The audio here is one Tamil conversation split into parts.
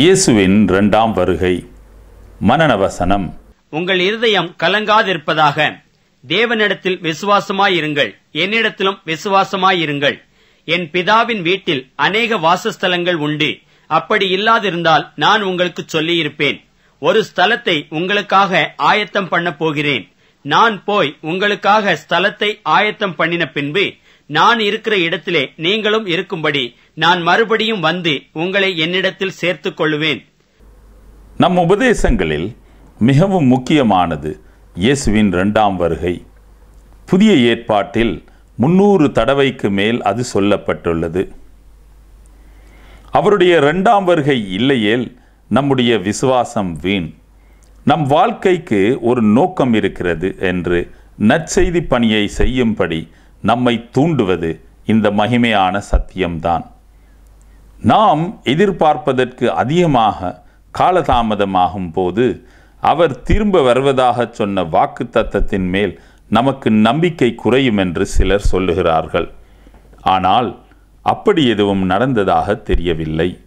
இயேசுவின் இரண்டாம் வருகை. மனநவசனம் உங்கள் இருதயம் கலங்காதிருப்பதாக. தேவனிடத்தில் விசுவாசமாயிருங்கள். என்னிடத்திலும் விசுவாசமாயிருங்கள். என் பிதாவின் வீட்டில் அநேக வாசஸ்தலங்கள் உண்டு. அப்படி இல்லாதிருந்தால் நான் உங்களுக்கு சொல்லியிருப்பேன். ஒரு ஸ்தலத்தை உங்களுக்காக ஆயத்தம் பண்ண போகிறேன். நான் போய் உங்களுக்காக ஸ்தலத்தை ஆயத்தம் பண்ணின பின்பு நான் இருக்கிற இடத்திலே நீங்களும் இருக்கும்படி நான் மறுபடியும் வந்து உங்களை என்னிடத்தில் சேர்த்துக் கொள்ளுவேன். நம் உபதேசங்களில் மிகவும் முக்கியமானது இயேசுவின் இரண்டாம் வருகை. புதிய ஏற்பாட்டில் முன்னூறு தடவைக்கு மேல் அது சொல்லப்பட்டுள்ளது. அவருடைய இரண்டாம் வருகை இல்லையேல் நம்முடைய விசுவாசம் வீண். நம் வாழ்க்கைக்கு ஒரு நோக்கம் இருக்கிறது என்று நற்செய்தி பணியை செய்யும்படி நம்மை தூண்டுவது இந்த மகிமையான சத்தியம்தான். நாம் எதிர்பார்ப்பதற்கு அதிகமாக காலதாமதமாகும் போது அவர் திரும்ப வருவதாக சொன்ன வாக்கு தத்தத்தின் மேல் நமக்கு நம்பிக்கை குறையும் என்று சிலர் சொல்லுகிறார்கள். ஆனால் அப்படி எதுவும் நடந்ததாக தெரியவில்லை.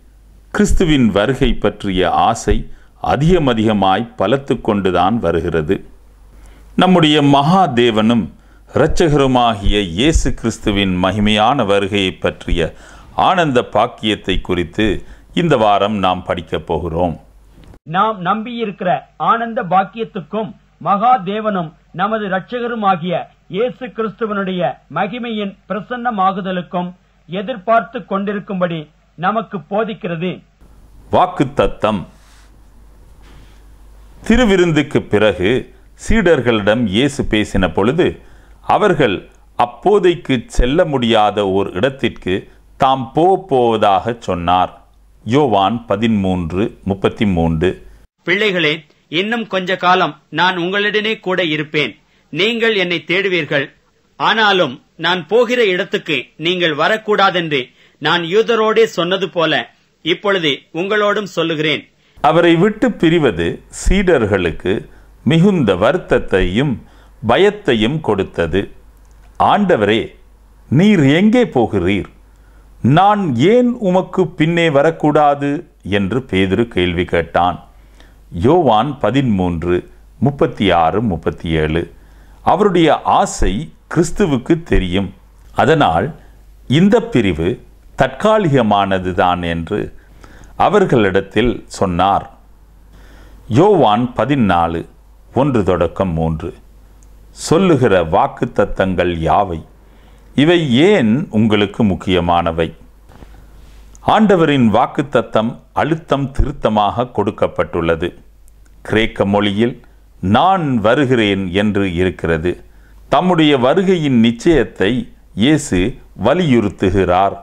கிறிஸ்துவின் வருகை பற்றிய ஆசை அதிகம் அதிகமாய் பலத்து கொண்டுதான் வருகிறது. நம்முடைய மகாதேவனும் இரட்சகருமாகிய இயேசு கிறிஸ்துவின் மகிமையான வருகையை பற்றிய ஆனந்த பாக்கியத்தை குறித்து இந்த வாரம் நாம் படிக்கப் போகிறோம். நாம் நம்பியிருக்கிற ஆனந்த பாக்கியத்துக்கும் மகா தேவனும் நமது இரட்சகருமாகிய இயேசு கிறிஸ்துவனுடைய மகிமையின் பிரசன்னமாகுதலுக்கும் எதிர்பார்த்து கொண்டிருக்கும்படி நமக்கு போதிக்கிறது. வாக்குத்தத்தம். திருவிருந்துக்கு பிறகு சீடர்களிடம் இயேசு பேசின பொழுது அவர்கள் அப்போதைக்கு செல்ல முடியாத ஓர் இடத்திற்கு தாம் போகப் போவதாக சொன்னார். யோவான் பதிமூன்று முப்பத்தி மூன்று பிள்ளைகளே இன்னும் கொஞ்ச காலம் நான் உங்களிடனே கூட இருப்பேன். நீங்கள் என்னை தேடுவீர்கள். ஆனாலும் நான் போகிற இடத்துக்கு நீங்கள் வரக்கூடாதென்று நான் யூதரோடே சொன்னது போல இப்பொழுது உங்களோடும் சொல்லுகிறேன். அவரை விட்டு பிரிவது சீடர்களுக்கு மிகுந்த வருத்தத்தையும் பயத்தையும் கொடுத்தது. ஆண்டவரே நீர் எங்கே போகிறீர்? நான் ஏன் உமக்கு பின்னே வரக்கூடாது? என்று பேதுரு கேள்வி கேட்டான். யோவான் பதிமூன்று முப்பத்தி ஆறு முப்பத்தி ஏழு அவருடைய ஆசை கிறிஸ்துவுக்கு தெரியும். அதனால் இந்த பிரிவு தற்காலிகமானதுதான் என்று அவர்களிடத்தில் சொன்னார். யோவான் பதினாலு ஒன்று தொடக்கம் மூன்று. சொல்லுகிற வாக்குத்தத்தங்கள் யாவை? இவை ஏன் உங்களுக்கு முக்கியமானவை? ஆண்டவரின் வாக்குத்தத்தம் அழுத்தம் திருத்தமாக கொடுக்கப்பட்டுள்ளது. கிரேக்க மொழியில் நான் வருகிறேன் என்று இருக்கிறது. தம்முடைய வருகையின் நிச்சயத்தை இயேசு வலியுறுத்துகிறார்.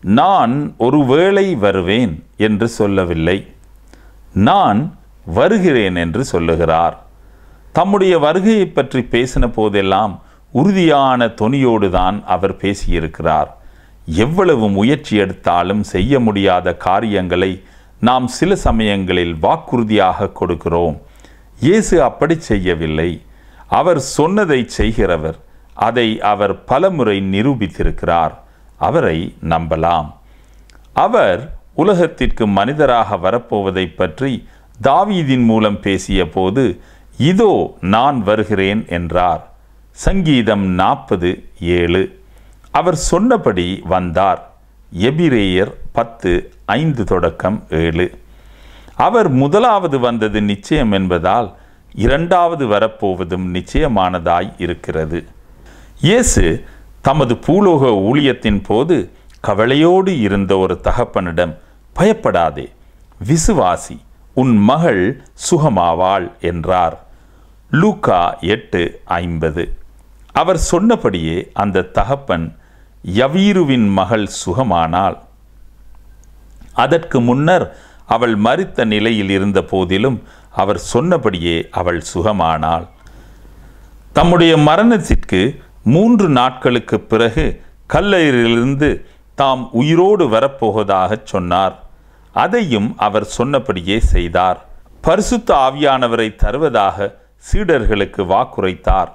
நான் ஒருவேளை வருவேன் என்று சொல்லவில்லை. நான் வருகிறேன் என்று சொல்லுகிறார். தம்முடைய வருகையை பற்றி பேசின போதெல்லாம் உறுதியான தொனியோடு தான் அவர் பேசியிருக்கிறார். எவ்வளவு முயற்சி எடுத்தாலும் செய்ய முடியாத காரியங்களை நாம் சில சமயங்களில் வாக்குறுதியாக கொடுக்கிறோம். இயேசு அப்படி செய்யவில்லை. அவர் சொன்னதை செய்கிறவர். அதை அவர் பலமுறை நிரூபித்திருக்கிறார். அவரை நம்பலாம். அவர் உலகத்திற்கு மனிதராக வரப்போவதை பற்றி தாவீதின் மூலம் பேசிய போது இதோ நான் வருகிறேன் என்றார். சங்கீதம் நாற்பது ஏழு. அவர் சொன்னபடி வந்தார். எபிரேயர் பத்து ஐந்து தொடக்கம் ஏழு. அவர் முதலாவது வந்தது நிச்சயம் என்பதால் இரண்டாவது வரப்போவதும் நிச்சயமானதாய் இருக்கிறது. இயேசு தமது பூலோக ஊழியத்தின் போது கவலையோடு இருந்த ஒரு தகப்பனிடம் பயப்படாதே விசுவாசி உன் மகள் சுகமாவாள் என்றார். லூக்கா எட்டு ஐம்பது. அவர் சொன்னபடியே அந்த தகப்பன் யவீருவின் மகள் சுகமானாள் அதற்கு முன்னர் அவள் மறுத்த நிலையில் இருந்த போதிலும் அவர் சொன்னபடியே அவள் சுகமானாள் தம்முடைய மரணத்திற்கு மூன்று நாட்களுக்கு பிறகு கல்லறியிலிருந்து தாம் உயிரோடு வரப்போவதாகச் சொன்னார். அதையும் அவர் சொன்னபடியே செய்தார். பரிசுத்த ஆவியானவரை தருவதாக சீடர்களுக்கு வாக்குரைத்தார்.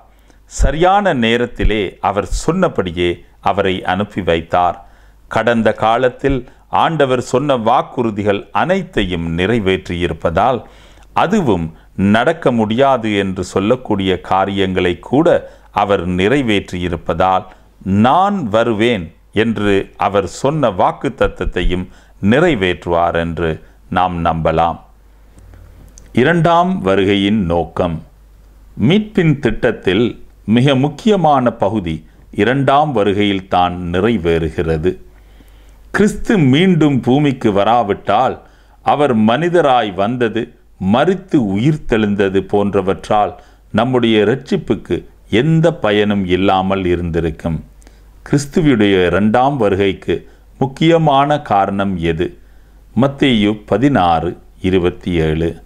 சரியான நேரத்திலே அவர் சொன்னபடியே அவரை அனுப்பி வைத்தார். கடந்த காலத்தில் ஆண்டவர் சொன்ன வாக்குறுதிகள் அனைத்தையும் நிறைவேற்றியிருப்பதால் அதுவும் நடக்க முடியாது என்று சொல்லக்கூடிய காரியங்களை கூட அவர் நிறைவேற்றியிருப்பதால் நான் வருவேன் என்று அவர் சொன்ன வாக்கு தத்தத்தையும் நிறைவேற்றுவார் என்று நாம் நம்பலாம். இரண்டாம் வருகையின் நோக்கம். மீட்பின் திட்டத்தில் மிக முக்கியமான பகுதி இரண்டாம் வருகையில் தான் நிறைவேறுகிறது. கிறிஸ்து மீண்டும் பூமிக்கு வராவிட்டால் அவர் மனிதராய் வந்தது மறித்து உயிர்த்தெழுந்தது போன்றவற்றால் நம்முடைய இரட்சிப்புக்கு எந்த பயனும் இல்லாமல் இருந்திருக்கும். கிறிஸ்துவியுடைய இரண்டாம் வருகைக்கு முக்கியமான காரணம் எது? மத்தேயு பதினாறு இருபத்தி ஏழு.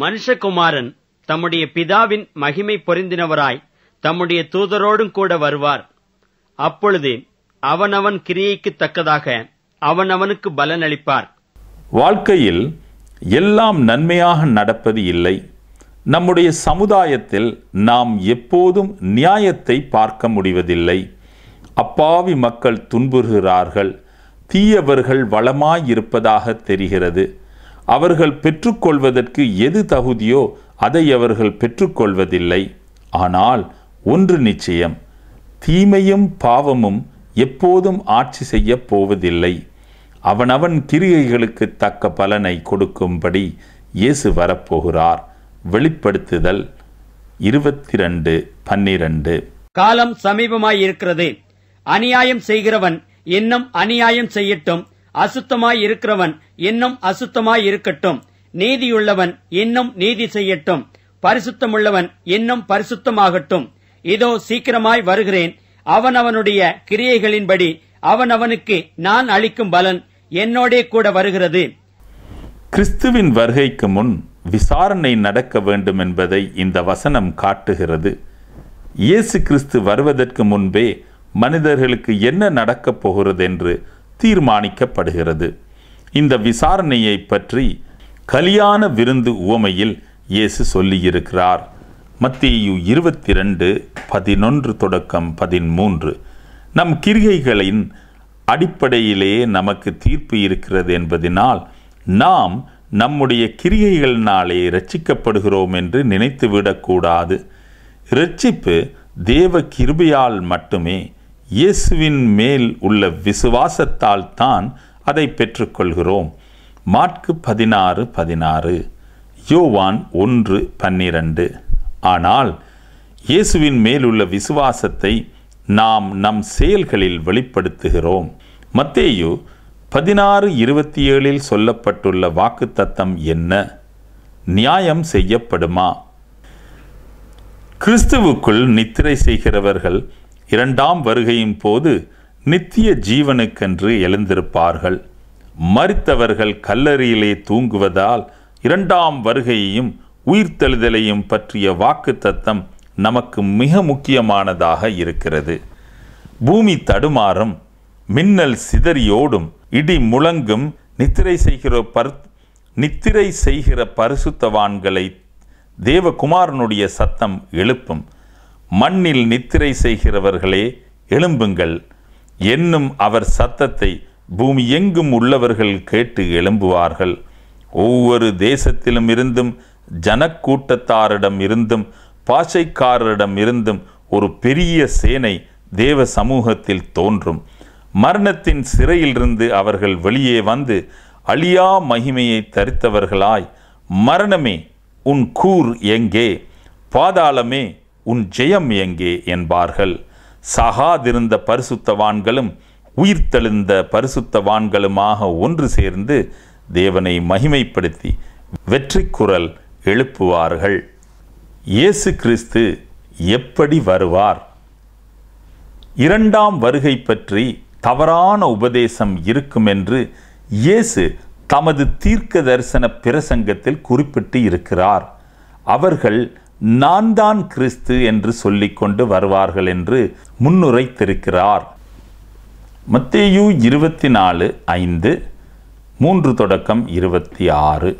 மனுஷகுமாரன் தம்முடைய பிதாவின் மகிமை பொருந்தினவராய் தம்முடைய தூதரோடும் கூட வருவார். அப்பொழுது அவனவன் கிரியைக்கு தக்கதாக அவனவனுக்கு பலனளிப்பார். வாழ்க்கையில் எல்லாம் நன்மையாக நடப்பது இல்லை. நம்முடைய சமுதாயத்தில் நாம் எப்போதும் நியாயத்தை பார்க்க முடிவதில்லை. அப்பாவி மக்கள் துன்புறுகிறார்கள். தீயவர்கள் வளமாயிருப்பதாக தெரிகிறது. அவர்கள் பெற்றுக்கொள்வதற்கு எது தகுதியோ அதை அவர்கள் பெற்றுக்கொள்வதில்லை. ஆனால் ஒன்று நிச்சயம். தீமையும் பாவமும் எப்போதும் ஆட்சி செய்யப் போவதில்லை. அவனவன் கிரிகைகளுக்கு தக்க பலனை கொடுக்கும்படி இயேசு வரப்போகிறார். வெளிப்படுத்துதல் இருபத்தி ரெண்டு பன்னிரண்டு. காலம் சமீபமாய் இருக்கிறது அநியாயம் செய்கிறவன் இன்னும் அநியாயம் செய்யட்டும். அசுத்தமாய் இருக்கிறவன் இன்னும் அசுத்தமாய் இருக்கட்டும் நீதியுள்ளவன் இன்னும் நீதி செய்யட்டும். பரிசுத்தமுள்ளவன் இன்னும் பரிசுத்தமாகட்டும். இதோ சீக்கிரமாய் வருகிறேன். அவன் அவனுடைய கிரியைகளின்படி அவனவனுக்கு நான் அளிக்கும் பலன் என்னோடே கூட வருகிறது. கிறிஸ்துவின் வருகைக்கு முன் விசாரணை நடக்க வேண்டும் என்பதை இந்த வசனம் காட்டுகிறது. இயேசு கிறிஸ்து வருவதற்கு முன்பே மனிதர்களுக்கு என்ன நடக்கப் போகிறது என்று தீர்மானிக்கப்படுகிறது. இந்த விசாரணையை பற்றி கலியான விருந்து உவமையில் இயேசு சொல்லியிருக்கிறார். மத்தியு இருபத்தி ரெண்டு பதினொன்று தொடக்கம் பதிமூன்று நம் கிரிகைகளின் அடிப்படையிலேயே நமக்கு தீர்ப்பு இருக்கிறது என்பதனால் நாம் நம்முடைய கிரிகைகளினாலே ரட்சிக்கப்படுகிறோம் என்று நினைத்துவிடக்கூடாது ரட்சிப்பு தேவ கிருபையால் மட்டுமே இயேசுவின் மேல் உள்ள விசுவாசத்தால் தான் அதை பெற்றுக்கொள்கிறோம். மாற்கு பதினாறு பதினாறு. யோவான் ஒன்று பன்னிரண்டு. ஆனால் இயேசுவின் மேலுள்ள விசுவாசத்தை நாம் நம் செயல்களில் வெளிப்படுத்துகிறோம். மத்தேயு பதினாறு இருபத்தி ஏழில் சொல்லப்பட்டுள்ள வாக்குத்தத்தம் என்ன? நியாயம் செய்யப்படுமா? கிறிஸ்துவுக்குள் நித்திரை செய்கிறவர்கள் இரண்டாம் வருகையின் போது நித்திய ஜீவனுக்கென்று எழுந்திருப்பார்கள். மறித்தவர்கள் கல்லறையிலே தூங்குவதால் இரண்டாம் வருகையையும் உயிர்த்தெழுதலையும் பற்றிய வாக்குத்தத்தம் நமக்கு மிக முக்கியமானதாக இருக்கிறது. பூமி தடுமாறும் மின்னல் சிதறியோடும் இடி முழங்கும் நித்திரை செய்கிற பரு நித்திரை செய்கிற பரிசுத்தவான்களை தேவகுமாரனுடைய சத்தம் எழுப்பும். மண்ணில் நித்திரை செய்கிறவர்களே எழும்புங்கள். என்னும் அவர் சத்தத்தை பூமி எங்கும் உள்ளவர்கள் கேட்டு எழும்புவார்கள். ஒவ்வொரு தேசத்திலும் இருந்தும் ஜனக்கூட்டத்தாரிடம் இருந்தும் பாஷைக்காரரிடம் இருந்தும் ஒரு பெரிய சேனை தேவ சமூகத்தில் தோன்றும். மரணத்தின் சிறையிலிருந்து அவர்கள் வெளியே வந்து அழியா மகிமையை தரித்தவர்களாய் மரணமே உன் கூர் எங்கே பாதாளமே உன் ஜெயம் எங்கே என்பார்கள். சகாதிருந்த பரிசுத்தவான்களும் உயிர்த்தெழுந்த பரிசுத்தவான்களுமாக ஒன்று சேர்ந்து தேவனை மகிமைப்படுத்தி வெற்றி குரல் எழுப்புவார்கள். இயேசு கிறிஸ்து எப்படி வருவார்? இரண்டாம் வருகை பற்றி தவறான உபதேசம் இருக்கும் என்று இயேசு தமது தீர்க்க தரிசன பிரசங்கத்தில் குறிப்பிட்டு இருக்கிறார். அவர்கள் நான் தான் கிறிஸ்து என்று சொல்லிக்கொண்டு வருவார்கள் என்று முன்னுரைத்திருக்கிறார். மத்தேயு இருபத்தி நாலு ஐந்து மூன்று தொடக்கம் இருபத்தி ஆறு.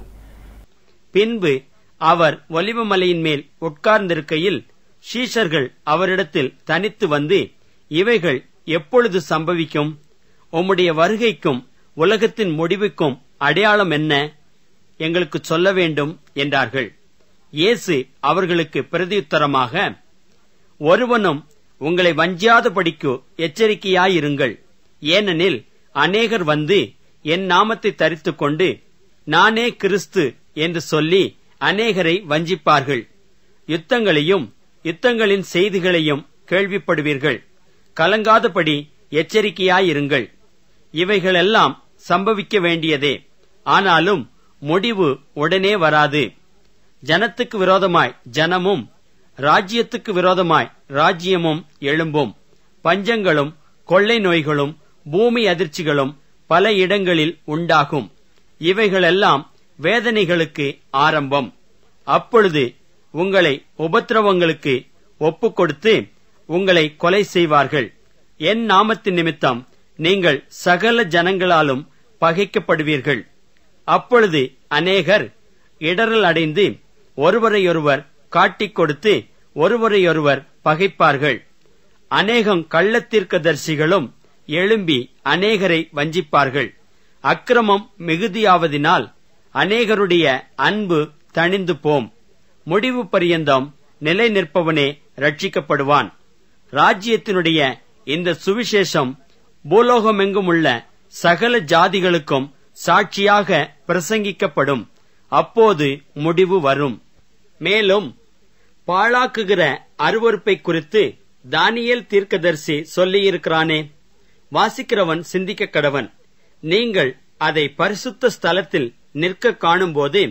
பின்பு அவர் ஒலிவமலையின் மேல் உட்கார்ந்திருக்கையில் ஷீஷர்கள் அவரிடத்தில் தனித்து வந்து இவைகள் எப்பொழுது சம்பவிக்கும்? உம்முடைய வருகைக்கும் உலகத்தின் முடிவுக்கும் அடையாளம் என்ன? எங்களுக்கு சொல்ல வேண்டும் என்றார்கள். இயேசு அவர்களுக்கு பிரதியுத்தரமாக ஒருவனும் உங்களை வஞ்சியாதபடிக்கு எச்சரிக்கையாயிருங்கள். ஏனெனில் அநேகர் வந்து என் நாமத்தை தரித்துக் கொண்டு நானே கிறிஸ்து என்று சொல்லி அநேகரை வஞ்சிப்பார்கள். யுத்தங்களையும் யுத்தங்களின் செய்திகளையும் கேள்விப்படுவீர்கள். கலங்காதபடி எச்சரிக்கையாயிருங்கள். இவைகளெல்லாம் சம்பவிக்க வேண்டியதே. ஆனாலும் முடிவு உடனே வராது. ஜனத்துக்கு விரோதமாய் ஜனமும் ராஜ்யத்துக்கு விரோதமாய் ராஜ்யமும் எழும்பும். பஞ்சங்களும் கொள்ளை நோய்களும் பூமி அதிர்ச்சிகளும் பல இடங்களில் உண்டாகும். இவைகளெல்லாம் வேதனைகளுக்கு ஆரம்பம். அப்பொழுது உங்களை உபத்திரவங்களுக்கு ஒப்புக் கொடுத்து உங்களை கொலை செய்வார்கள். என் நாமத்தின் நிமித்தம் நீங்கள் சகல ஜனங்களாலும் பகைக்கப்படுவீர்கள். அப்பொழுது அநேகர் இடரல் அடைந்து ஒருவரையொருவர் காட்டிக் கொடுத்து ஒருவரையொருவர் பகைப்பார்கள். அநேகம் கள்ளத்தீர்க்கதரிசிகளும் எழும்பி அநேகரை வஞ்சிப்பார்கள். அக்கிரமம் மிகுதியாவதினால் அநேகருடைய அன்பு தணிந்து போம் முடிவு பரியந்தம் நிலை நிற்பவனே ரட்சிக்கப்படுவான் ராஜ்யத்தினுடைய இந்த சுவிசேஷம் பூலோகமெங்கும் உள்ள சகல ஜாதிகளுக்கும் சாட்சியாக பிரசங்கிக்கப்படும். அப்போது முடிவு வரும். மேலும் பாழாக்குகிற அருவருப்பை குறித்து தானியல் தீர்க்கதரிசி சொல்லியிருக்கிறானே. வாசிக்கிறவன் சிந்திக்க கடவன் நீங்கள் அதை பரிசுத்த ஸ்தலத்தில் நிற்க காணும்போது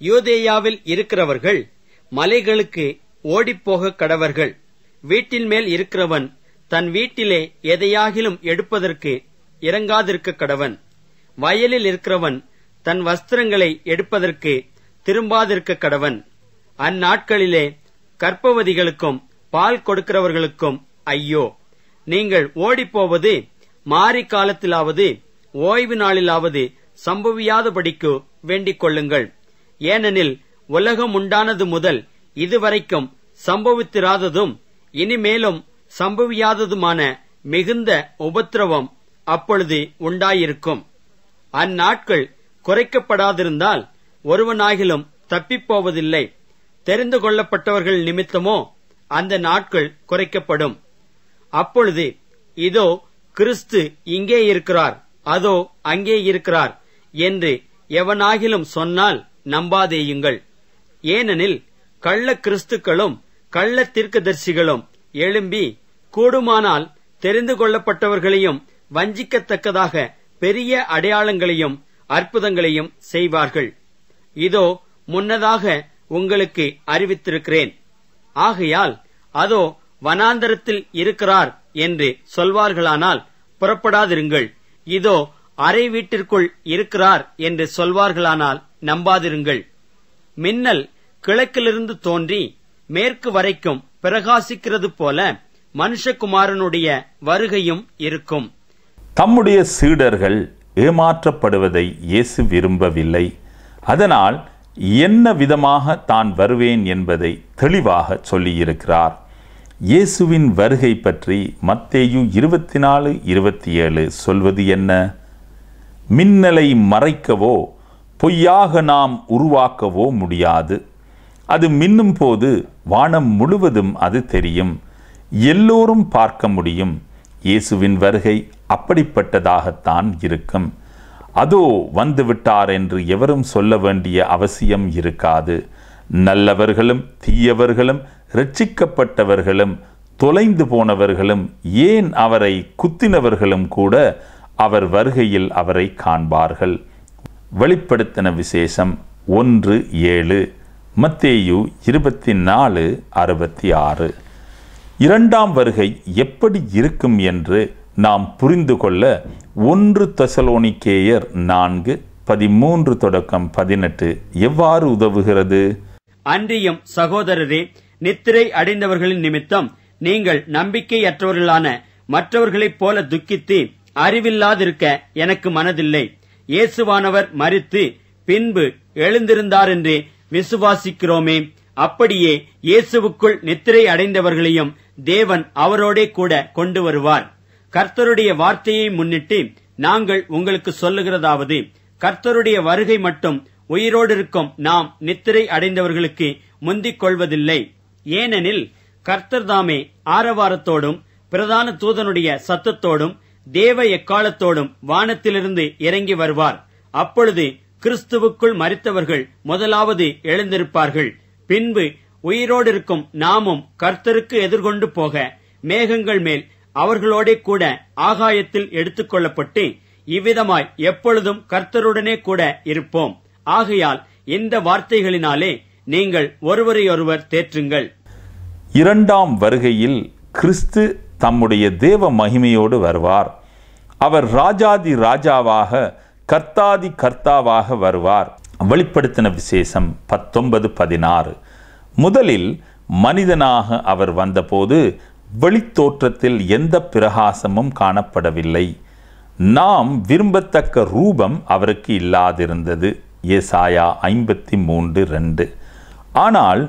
யூதேயாவில் இருக்கிறவர்கள் மலைகளுக்கு ஓடிப்போக கடவர்கள் வீட்டின் மேல் இருக்கிறவன் தன் வீட்டிலே எதையாகிலும் எடுப்பதற்கு இறங்காதிருக்க கடவன் வயலில் இருக்கிறவன் தன் வஸ்திரங்களை எடுப்பதற்கு திரும்பாதிருக்க கடவன் அந்நாட்களிலே கற்பவதிகளுக்கும் பால் கொடுக்கிறவர்களுக்கும் ஐயோ நீங்கள் ஓடிப்போவது மாரி காலத்திலாவது ஓய்வு நாளிலாவது சம்பவியாதபடிக்கு வேண்டிக் கொள்ளுங்கள் ஏனெனில் உலகம் உண்டானது முதல் இதுவரைக்கும் சம்பவித்திராததும் இனிமேலும் சம்பவியாததுமான மிகுந்த உபத்திரவம் அப்பொழுது உண்டாயிருக்கும். அந்நாட்கள் குறைக்கப்படாதிருந்தால் ஒருவனாகிலும் தப்பிப்போவதில்லை. தெரிந்து கொள்ளப்பட்டவர்கள் நிமித்தமோ அந்த நாட்கள் குறைக்கப்படும். அப்பொழுது இதோ கிறிஸ்து இங்கே இருக்கிறார் அதோ அங்கே இருக்கிறார். என்று எவனாகிலும் சொன்னால் நம்பாதேயுங்கள். ஏனெனில் கள்ள கிறிஸ்துக்களும் கள்ள தீர்க்கதரிசிகளும் எழும்பி கூடுமானால் தெரிந்து கொள்ளப்பட்டவர்களையும் வஞ்சிக்கத்தக்கதாக பெரிய அடையாளங்களையும் அற்புதங்களையும் செய்வார்கள். இதோ முன்னதாக உங்களுக்கு அறிவித்திருக்கிறேன். ஆகையால் அதோ வனாந்தரத்தில் இருக்கிறார் என்று சொல்வார்களானால் புறப்படாதிருங்கள். இதோ அறை வீட்டிற்குள் இருக்கிறார் என்று சொல்வார்களானால் நம்பாதிருங்கள். மின்னல் கிழக்கிலிருந்து தோன்றி மேற்கு வரைக்கும் பிரகாசிக்கிறது போல மனுஷகுமாரனுடைய வருகையும் இருக்கும். தம்முடைய சீடர்கள் ஏமாற்றப்படுவதை இயேசு விரும்பவில்லை. அதனால் என்ன விதமாக தான் வருவேன் என்பதை தெளிவாக சொல்லியிருக்கிறார். இயேசுவின் வருகை பற்றி மத்தேயு இருபத்தி நாலு இருபத்தி ஏழு சொல்வது என்ன? மின்னலை மறைக்கவோ பொய்யாக நாம் உருவாக்கவோ முடியாது. அது மின்னும் போது வானம் முழுவதும் அது தெரியும். எல்லோரும் பார்க்க முடியும். இயேசுவின் வருகை அப்படிப்பட்டதாகத்தான் இருக்கும். அதோ வந்துவிட்டார் என்று எவரும் சொல்ல வேண்டிய அவசியம் இருக்காது. நல்லவர்களும் தீயவர்களும் ரட்சிக்கப்பட்டவர்களும் தொலைந்து போனவர்களும் ஏன் அவரை குத்தினவர்களும் கூட அவர் வருகையில் அவரை காண்பார்கள். வெளிப்படுத்தின விசேஷம் ஒன்று ஏழு மத்தேயு இருபத்தி நாலு அறுபத்தி ஆறு இரண்டாம் வருகை எப்படி இருக்கும் என்று நாம் புரிந்து கொள்ள ஒன்று தசலோனிக்கேயர் நான்கு பதிமூன்று தொடக்கம் பதினெட்டு எவ்வாறு உதவுகிறது? அன்றியும் சகோதரரே நித்திரை அடைந்தவர்களின் நிமித்தம் நீங்கள் நம்பிக்கையற்றவர்களான மற்றவர்களைப் போல துக்கித்து அறிவில்லாதிருக்க எனக்கு மனதில்லை. இயேசுவானவர் மறித்து பின்பு எழுந்திருந்தாரென்று விசுவாசிக்கிறோமே. அப்படியே இயேசுவுக்குள் நித்திரை அடைந்தவர்களையும் தேவன் அவரோடே கூட கொண்டு வருவார் கர்த்தருடைய வார்த்தையை முன்னிட்டு நாங்கள் உங்களுக்கு சொல்லுகிறதாவது கர்த்தருடைய வருகை மட்டும் உயிரோடு இருக்கும் நாம் நித்திரை அடைந்தவர்களுக்கு முந்திக் கொள்வதில்லை. ஏனெனில் கர்த்தர் தாமே ஆரவாரத்தோடும் பிரதான தூதனுடைய சத்தத்தோடும் தேவ எக்காலத்தோடும் வானத்திலிருந்து இறங்கி வருவார். அப்பொழுது கிறிஸ்துவுக்குள் மறித்தவர்கள் முதலாவது எழுந்திருப்பார்கள். பின்பு உயிரோடு இருக்கும் நாமும் கர்த்தருக்கு எதிர்கொண்டு போக மேகங்கள் மேல் அவர்களோடே கூட ஆகாயத்தில் எடுத்துக்கொள்ளப்பட்டு இவ்விதமாய் எப்பொழுதும் கர்த்தருடனே கூட இருப்போம். ஆகையால் இந்த வார்த்தைகளினாலே நீங்கள் ஒருவரையொருவர் தேற்றுங்கள். இரண்டாம் வருகையில் கிறிஸ்து தம்முடைய தேவ மகிமையோடு வருவார். அவர் ராஜாதி ராஜாவாக கர்த்தாதி கர்த்தாவாக வருவார். வெளிப்படுத்தின விசேஷம் பத்தொன்பது பதினாறு. முதலில் மனிதனாக அவர் வந்தபோது வெளித்தோற்றத்தில் எந்த பிரகாசமும் காணப்படவில்லை. நாம் விரும்பத்தக்க ரூபம் அவருக்கு இல்லாதிருந்தது. ஏசாயா ஐம்பத்தி மூன்று ரெண்டு. ஆனால்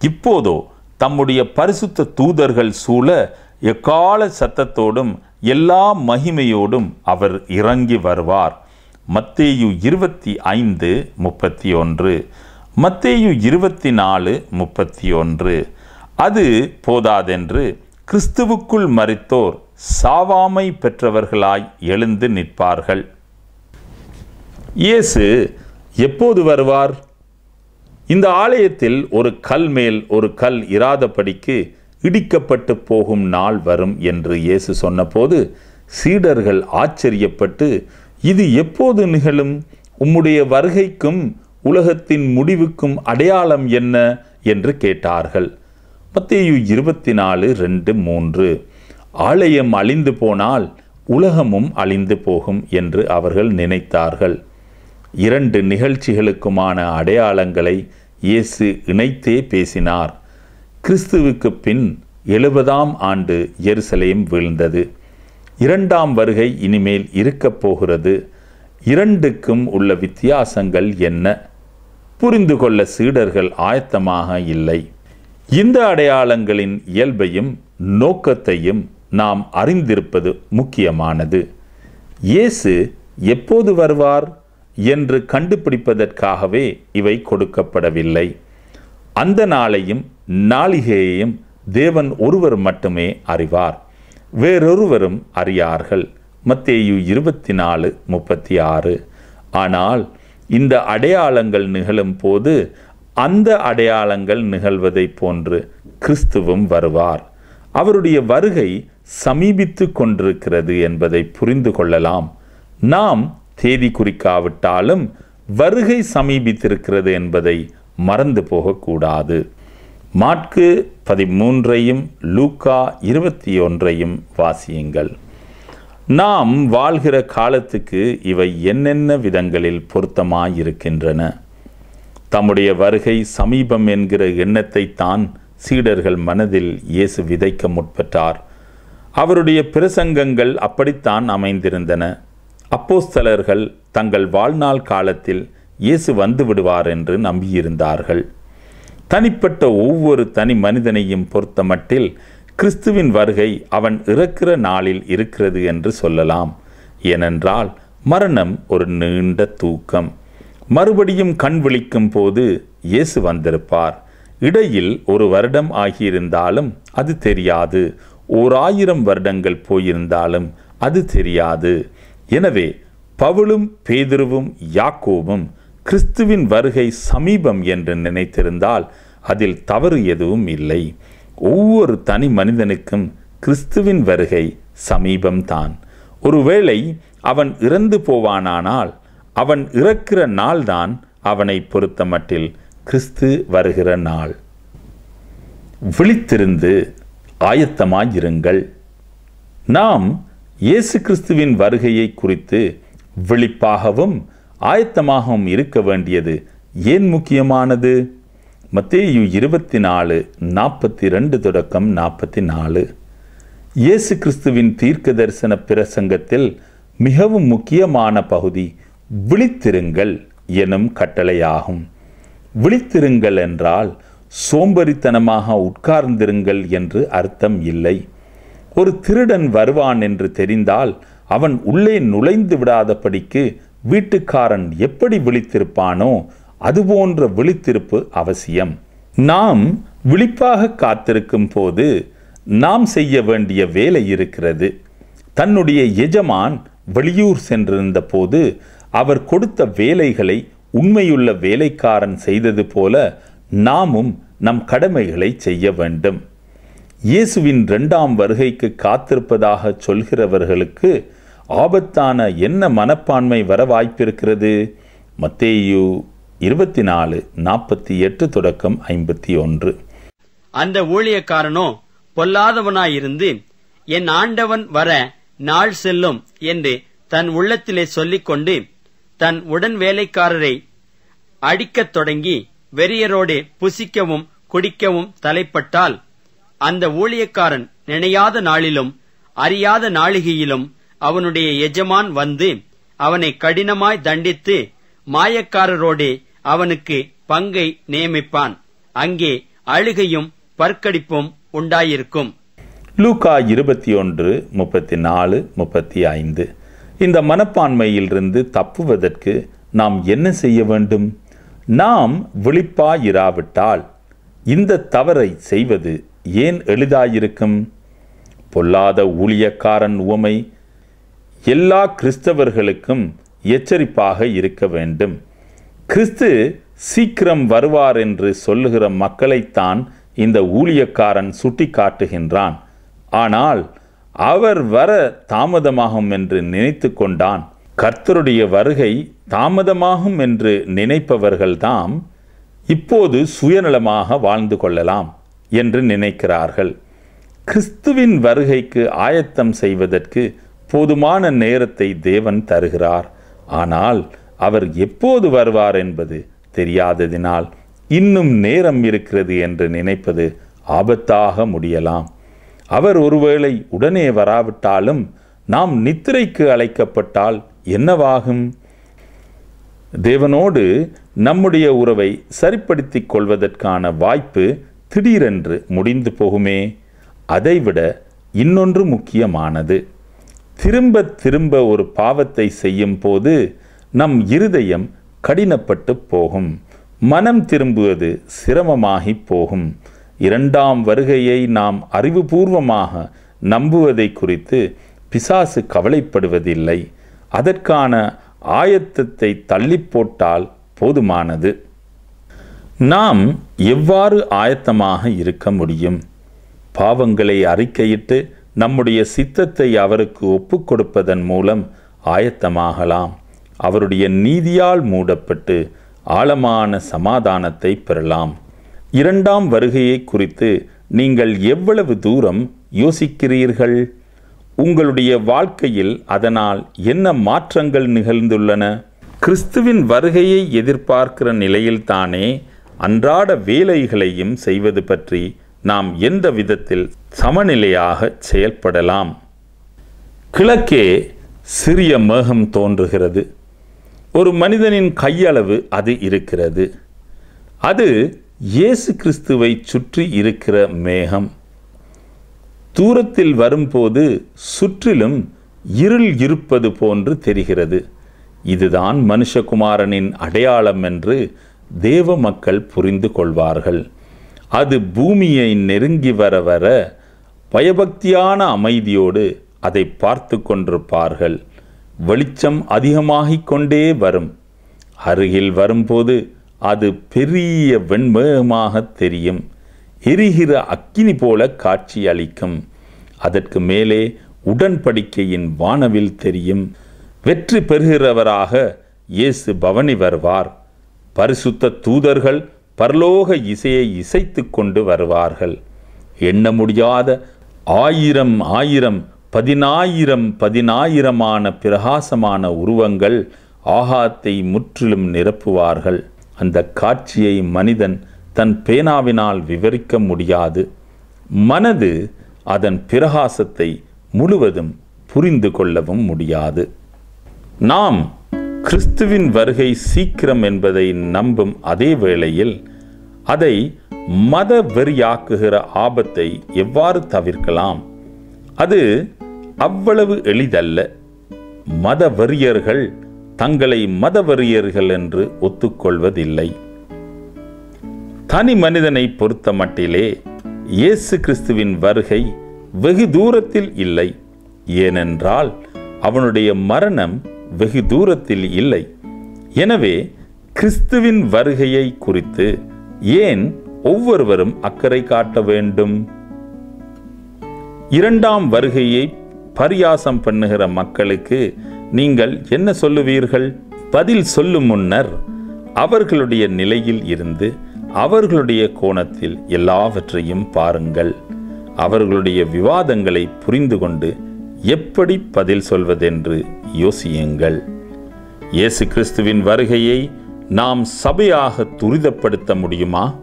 இப்போதோ தம்முடைய பரிசுத்த தூதர்கள் சூழ எக்கால சத்தத்தோடும் எல்லா மகிமையோடும் அவர் இறங்கி வருவார். மத்தேயு இருபத்தி ஐந்து முப்பத்தி ஒன்று. மத்தேயு இருபத்தி நாலு முப்பத்தி ஒன்று. அது போதாதென்று கிறிஸ்துவுக்குள் மறித்தோர் சாவாமை பெற்றவர்களாய் எழுந்து நிற்பார்கள். இயேசு எப்போது வருவார்? இந்த ஆலயத்தில் ஒரு கல் மேல் ஒரு கல் இராதபடிக்கு இடிக்கப்பட்டு போகும் நாள் வரும் என்று இயேசு சொன்னபோது சீடர்கள் ஆச்சரியப்பட்டு இது எப்போது நிகழும்? உம்முடைய வருகைக்கும் உலகத்தின் முடிவுக்கும் அடையாளம் என்ன? என்று கேட்டார்கள். மத்தேயு இருபத்தி நாலு ரெண்டு மூன்று ஆலயம் அழிந்து போனால் உலகமும் அழிந்து போகும் என்று அவர்கள் நினைத்தார்கள். இரண்டு நிகழ்ச்சிகளுக்குமான அடையாளங்களை இயேசு இணைத்தே பேசினார். கிறிஸ்துவுக்கு பின் எழுபதாம் ஆண்டு எருசலேம் வீழ்ந்தது. இரண்டாம் வருகை இனிமேல் இருக்கப் போகிறது. இரண்டுக்கும் உள்ள வித்தியாசங்கள் என்ன? புரிந்து கொள்ள சீடர்கள் ஆயத்தமாக இல்லை. இந்த அடையாளங்களின் இயல்பையும் நோக்கத்தையும் நாம் அறிந்திருப்பது முக்கியமானது. இயேசு எப்போது வருவார்? என்று கண்டுபிடிப்பதற்காகவே இவை கொடுக்கப்படவில்லை. அந்த நாளையும் நாளிகையையும் தேவன் ஒருவர் மட்டுமே அறிவார். வேறொருவரும் அறியார்கள். மத்தேயு இருபத்தி நாலு முப்பத்தி ஆறு ஆனால் இந்த அடையாளங்கள் நிகழும் போது அந்த அடையாளங்கள் நிகழ்வதைப் போன்று கிறிஸ்துவும் வருவார். அவருடைய வருகை சமீபித்து கொண்டிருக்கிறது என்பதை புரிந்து கொள்ளலாம். நாம் தேதி குறிக்காவிட்டாலும் வருகை சமீபித்திருக்கிறது என்பதை மறந்து போகக்கூடாது. மாட்கு பதிமூன்றையும் லூக்கா இருபத்தி ஒன்றையும் வாசியுங்கள். நாம் வாழ்கிற காலத்துக்கு இவை என்னென்ன விதங்களில் பொருத்தமாயிருக்கின்றன? தம்முடைய வருகை சமீபம் என்கிற எண்ணத்தை தான் சீடர்கள் மனதில் இயேசு விதைக்க முற்பட்டார். அவருடைய பிரசங்கங்கள் அப்படித்தான் அமைந்திருந்தன. அப்போஸ்தலர்கள் தங்கள் வாழ்நாள் காலத்தில் இயேசு வந்து விடுவார் என்று நம்பியிருந்தார்கள். தனிப்பட்ட ஒவ்வொரு தனி மனிதனையும் பொறுத்தமட்டில் கிறிஸ்துவின் வருகை அவன் இறக்கிற நாளில் இருக்கிறது என்று சொல்லலாம். ஏனென்றால் மரணம் ஒரு நீண்ட தூக்கம். மறுபடியும் கண் விழிக்கும் போது இயேசு வந்திருப்பார். இடையில் ஒரு வருடம் ஆகியிருந்தாலும் அது தெரியாது. ஓர் ஆயிரம் வருடங்கள் போயிருந்தாலும் அது தெரியாது. எனவே பவுலும் பேதுருவும் யாக்கோவும் கிறிஸ்துவின் வருகை சமீபம் என்று நினைத்திருந்தால் அதில் தவறு எதுவும் இல்லை. ஒவ்வொரு தனி மனிதனுக்கும் கிறிஸ்துவின் வருகை சமீபம்தான். ஒருவேளை அவன் இறந்து போவானானால் அவன் இறக்கிற நாள்தான் அவனை பொறுத்தமட்டில் கிறிஸ்து வருகிற நாள். விழித்திருந்து ஆயத்தமாயிருங்கள். நாம் இயேசு கிறிஸ்துவின் வருகையை குறித்து விழிப்பாகவும் ஆயத்தமாகவும் இருக்க வேண்டியது ஏன் முக்கியமானது? மத்தேயு இருபத்தி நாலு நாற்பத்தி ரெண்டு தொடக்கம் நாற்பத்தி நாலு இயேசு கிறிஸ்துவின் தீர்க்க தரிசன பிரசங்கத்தில் மிகவும் முக்கியமான பகுதி விழித்திருங்கள் எனும் கட்டளையாகும். விழித்திருங்கள் என்றால் சோம்பரித்தனமாக உட்கார்ந்திருங்கள் என்று அர்த்தம் இல்லை. ஒரு திருடன் வருவான் என்று தெரிந்தால் அவன் உள்ளே நுழைந்து விடாதபடிக்கு வீட்டுக்காரன் எப்படி விழித்திருப்பானோ அதுபோன்ற விழித்திருப்பு அவசியம். நாம் விழிப்பாக காத்திருக்கும் போது நாம் செய்ய வேண்டிய வேலை இருக்கிறது. தன்னுடைய எஜமான் வெளியூர் சென்றிருந்த போது அவர் கொடுத்த வேலைகளை உண்மையுள்ள வேலைக்காரன் செய்தது போல நாமும் நம் கடமைகளை செய்ய வேண்டும். இயேசுவின் இரண்டாம் வருகைக்கு காத்திருப்பதாக சொல்கிறவர்களுக்கு ஆபத்தான என்ன மனப்பான்மை வர வாய்ப்பிருக்கிறது? மத்தேயு இருபத்தி நாலு நாற்பத்தி எட்டு தொடக்கம் ஐம்பத்தி ஒன்று. அந்த ஊழியக்காரனோ பொல்லாதவனாயிருந்து என் ஆண்டவன் வர நாள் செல்லும் என்று தன் உள்ளத்திலே சொல்லிக்கொண்டு தன் உடன் வேலைக்காரரை அடிக்கத் தொடங்கி வெறியரோடு புசிக்கவும் குடிக்கவும் தலைப்பட்டால் அந்த ஊழியக்காரன் நினையாத நாளிலும் அறியாத நாளிகையிலும் அவனுடைய எஜமான் வந்து அவனை கடினமாய் தண்டித்து மாயக்காரரோடே அவனுக்கு பங்கை நியமிப்பான். அங்கே அழுகையும் பற்கடிப்பும் உண்டாயிருக்கும். லூகா இருபத்தி ஒன்று முப்பத்தி நாலு முப்பத்தி ஐந்து இந்த மனப்பான்மையிலிருந்து தப்புவதற்கு நாம் என்ன செய்ய வேண்டும்? நாம் விழிப்பாயிராவிட்டால் இந்த தவறை செய்வது ஏன் எளிதாயிருக்கும்? பொல்லாத ஊழியக்காரன் உவமை எல்லா கிறிஸ்தவர்களுக்கும் எச்சரிப்பாக இருக்க வேண்டும். கிறிஸ்து சீக்கிரம் வருவார் என்று சொல்லுகிற மக்களைத்தான் இந்த ஊழியக்காரன் சுட்டிக்காட்டுகின்றான். ஆனால் அவர் வர தாமதமாகும் என்று நினைத்து கொண்டான். கர்த்தருடைய வருகை தாமதமாகும் என்று நினைப்பவர்கள்தாம் இப்போது சுயநலமாக வாழ்ந்து கொள்ளலாம் என்று நினைக்கிறார்கள். கிறிஸ்துவின் வருகைக்கு ஆயத்தம் செய்வதற்கு போதுமான நேரத்தை தேவன் தருகிறார். ஆனால் அவர் எப்போது வருவார் என்பது தெரியாததினால் இன்னும் நேரம் இருக்கிறது என்று நினைப்பது ஆபத்தாக முடியலாம். அவர் ஒருவேளை உடனே வராவிட்டாலும் நாம் நித்திரைக்கு அழைக்கப்பட்டால் என்னவாகும்? தேவனோடு நம்முடைய உறவை சரிப்படுத்திக் கொள்வதற்கான வாய்ப்பு திடீரென்று முடிந்து போகுமே? அதைவிட இன்னொன்று முக்கியமானது. திரும்ப திரும்ப ஒரு பாவத்தை செய்யும் போது நம் இருதயம் கடினப்பட்டு போகும். மனம் திரும்புவது சிரமமாகி போகும். இரண்டாம் வருகையை நாம் அறிவுபூர்வமாக நம்புவதை குறித்து பிசாசு கவலைப்படுவதில்லை. அதற்கான ஆயத்தத்தை தள்ளி போட்டால் போதுமானது. நாம் எவ்வாறு ஆயத்தமாக இருக்க முடியும்? பாவங்களை அறிக்கையிட்டு நம்முடைய சித்தத்தை அவருக்கு ஒப்புக் கொடுப்பதன் மூலம் ஆயத்தமாகலாம். அவருடைய நீதியால் மூடப்பட்டு ஆழமான சமாதானத்தை பெறலாம். இரண்டாம் வருகையை குறித்து நீங்கள் எவ்வளவு தூரம் யோசிக்கிறீர்கள்? உங்களுடைய வாழ்க்கையில் அதனால் என்ன மாற்றங்கள் நிகழ்ந்துள்ளன? கிறிஸ்துவின் வருகையை எதிர்பார்க்கிற நிலையில்தானே அன்றாட வேலைகளையும் செய்வது பற்றி நாம் எந்த விதத்தில் சமநிலையாக செயல்படலாம்? கிழக்கே சிறிய மேகம் தோன்றுகிறது. ஒரு மனிதனின் கையளவு அது இருக்கிறது. அது இயேசு கிறிஸ்துவை சுற்றி இருக்கிற மேகம். தூரத்தில் வரும்போது சுற்றிலும் இருள் இருப்பது போன்று தெரிகிறது. இதுதான் மனுஷகுமாரனின் அடையாளம் என்று தேவ மக்கள் புரிந்து கொள்வார்கள். அது பூமியை நெருங்கி வர வர பயபக்தியான அமைதியோடு அதை பார்த்து கொண்டிருப்பார்கள். வெளிச்சம் அதிகமாகிக் கொண்டே வரும். அருகில் வரும்போது அது பெரிய வெண்மேகமாக தெரியும். எரிகிற அக்கினி போல காட்சி அளிக்கும். அதற்கு மேலே உடன்படிக்கையின் வானவில் தெரியும். வெற்றி பெறுகிறவராக இயேசு பவனி வருவார். பரிசுத்த தூதர்கள் பரலோக இசையை இசைத்து கொண்டு வருவார்கள். எண்ண முடியாத ஆயிரம் ஆயிரம் பதினாயிரம் பதினாயிரமான பிரகாசமான உருவங்கள் ஆகாத்தை முற்றிலும் நிரப்புவார்கள். அந்த காட்சியை மனிதன் தன் பேனாவினால் விவரிக்க முடியாது. மனது அதன் பிரகாசத்தை முழுவதும் புரிந்து கொள்ளவும் முடியாது. நாம் கிறிஸ்துவின் வருகை சீக்கிரம் என்பதை நம்பும் அதே வேளையில் அதை மத வெறியாக்குகிற ஆபத்தை எவ்வாறு தவிர்க்கலாம்? அது அவ்வளவு எளிதல்ல. மத வெறியர்கள் தங்களை மத வெறியர்கள் என்று ஒத்துக்கொள்வதில்லை. தனி மனிதனை பொறுத்த மட்டிலே இயேசு கிறிஸ்துவின் வருகை வெகு தூரத்தில் இல்லை. ஏனென்றால் அவனுடைய மரணம் வெகு தூரத்தில் இல்லை. எனவே கிறிஸ்துவின் வருகையை குறித்து ஏன் ஒவ்வொருவரும் அக்கறை காட்ட வேண்டும்? இரண்டாம் வருகையை பரியாசம் பண்ணுகிற மக்களுக்கு நீங்கள் என்ன சொல்லுவீர்கள்? பதில் சொல்லும் முன்னர் அவர்களுடைய நிலையில் இருந்து அவர்களுடைய கோணத்தில் எல்லாவற்றையும் பாருங்கள். அவர்களுடைய விவாதங்களை புரிந்து கொண்டு எப்படி பதில் சொல்வதென்று யோசியுங்கள். இயேசு கிறிஸ்துவின் வருகையை நாம் சபையாக துரிதப்படுத்த முடியுமா?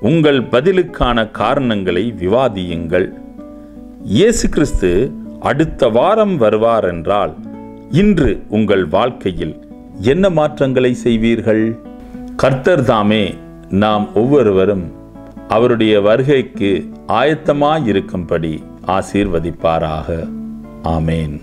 உங்கள் பதிலுக்கான காரணங்களை விவாதியுங்கள். இயேசு கிறிஸ்து அடுத்த வாரம் வருவார் என்றால் இன்று உங்கள் வாழ்க்கையில் என்ன மாற்றங்களை செய்வீர்கள்? கர்த்தர் தாமே நாம் ஒவ்வொருவரும் அவருடைய வருகைக்கு ஆயத்தமாயிருக்கும்படி ஆசீர்வதிப்பாராக. ஆமேன்.